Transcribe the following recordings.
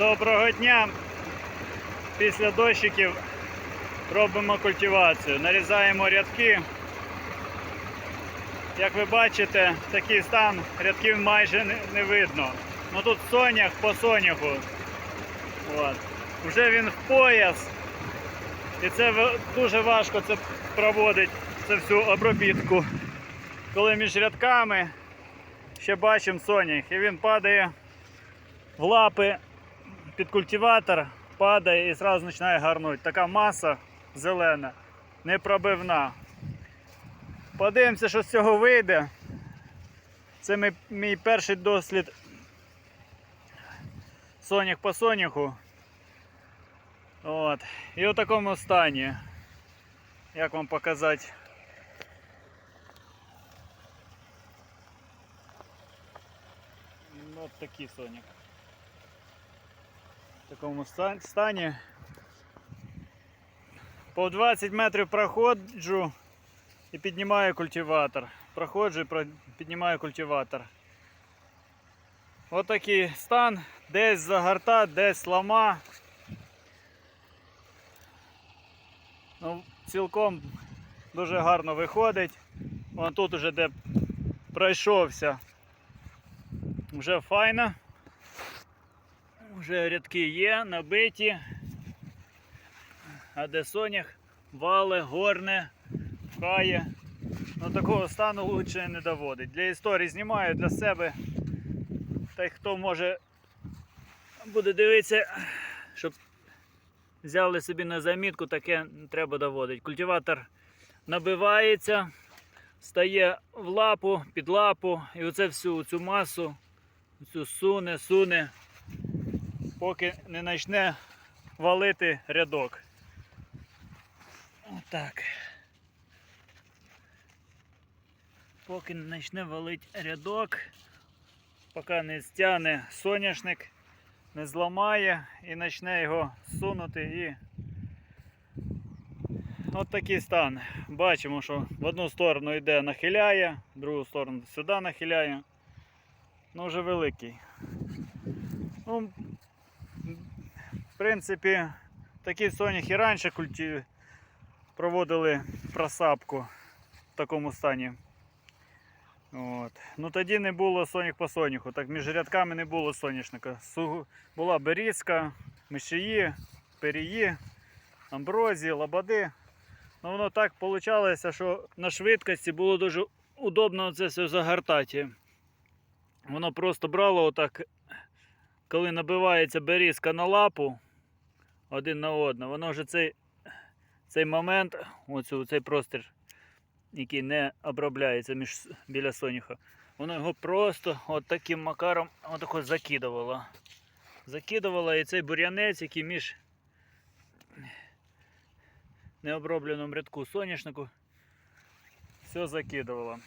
Доброго дня! Після дощиків робимо культивацію. Нарізаємо рядки. Як ви бачите, такий стан рядків майже не, видно. Ну тут сонях по соняху. От. Вже він в пояс. І це дуже важко це проводить, це всю обробітку. Коли між рядками ще бачимо сонях, і він падає в лапи під культиватор, падає і одразу починає гарнути. Така маса зелена, непробивна. Подивимося, що з цього вийде. Це мій, перший дослід сонях по соняху. От. І у такому стані. Як вам показати? От такий соняк. Такому стані. По 20 метрів проходжу і піднімаю культиватор. Проходжу і піднімаю культиватор. Ось такий стан. Десь загорта, десь лама. Ну, цілком дуже гарно виходить. Вон тут уже де пройшовся. Вже файно. Вже рядки є, набиті. А де сонях вале, горне, пхає. Ну такого стану лучше не доводить. Для історії знімаю для себе. Та й хто може буде дивитися, щоб взяли собі на замітку, таке не треба доводити. Культиватор набивається, стає в лапу, під лапу, і оце всю цю масу, цю суне, суне, поки не почне валити рядок. Отак. Поки не почне валити рядок, поки не стягне соняшник, не зламає і почне його сунути і От такий стан. Бачимо, що в одну сторону йде нахиляє, в другу сторону сюди нахиляє. Ну, вже великий. Ну, принципі, такі сонях і раніше культі... проводили просапку в такому стані. От. Ну тоді не було сонях по соняху, так між рядками не було соняшника. Була берізка, мишії, перії, амброзії, лободи. Ну воно так вийшло, що на швидкості було дуже удобно це все загортати. Воно просто брало отак, коли набивається берізка на лапу один на одну, воно вже цей, цей момент, оцю, цей простір, який не обробляється між, біля соняха, воно його просто от таким макаром отако закидувало. Закидувало і цей бур'янець, який між необробленому рядку соняшнику все закидувало.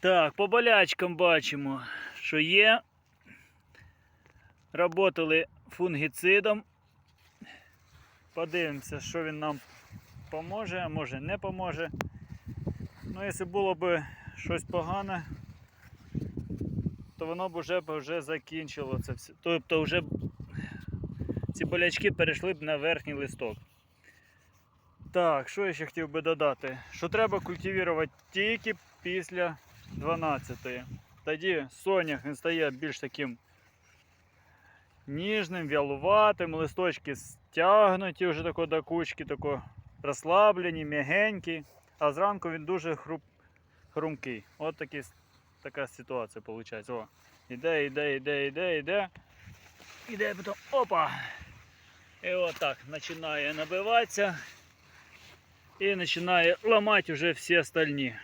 Так, по болячкам бачимо, що є. Работали фунгіцидом. Подивимося, що він нам поможе, а може не поможе. Ну, якщо було б щось погане, то воно б вже, вже закінчило це все. Тобто вже ці болячки перейшли б на верхній листок. Так, що я ще хотів би додати? Що треба культивувати тільки після 12-ї. Тоді сонях він стає більш таким ніжним, вялуватим, листочки стягнуті вже тако до кучки, тако розслаблені, м'ягенькі, а зранку він дуже хруп, хрумкий. От такі, така ситуація виходить. О, іде, іде, іде, іде, іде. Іде потім опа! І отак починає набиватися і починає ламати вже всі остальні.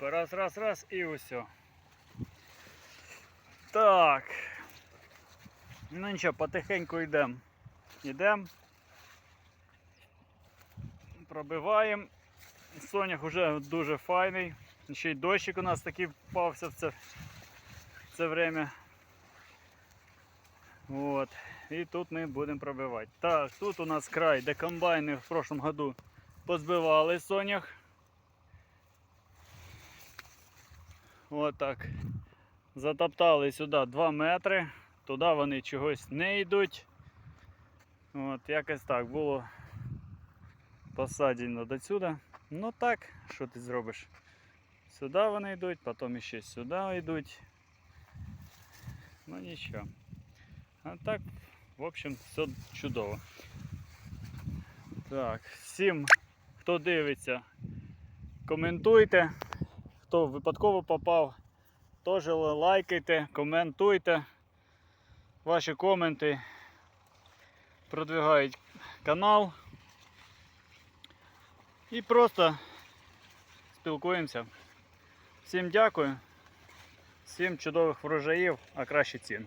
Раз, раз, раз і все. Так. Ну нічого, потихеньку йдемо. Йдемо. Пробиваємо. Сонях вже дуже файний. Ще й дощик у нас такий впався в це, в це время. От. І тут ми будемо пробивати. Так, тут у нас край, де комбайни в прошлом году позбивали сонях. От так. Затоптали сюди 2 метри. туди вони чогось не йдуть. От, якось так було посаджено до сюди. Ну так, що ти зробиш? Сюди вони йдуть, потім ще сюди йдуть. Ну нічого. А так, в общем, все чудово. Так, всім, хто дивиться, коментуйте. Хто випадково попав, теж лайкайте, коментуйте. Ваші коменти продвигають канал. І просто спілкуємося. Всім дякую. Всім чудових врожаїв, а краще цін.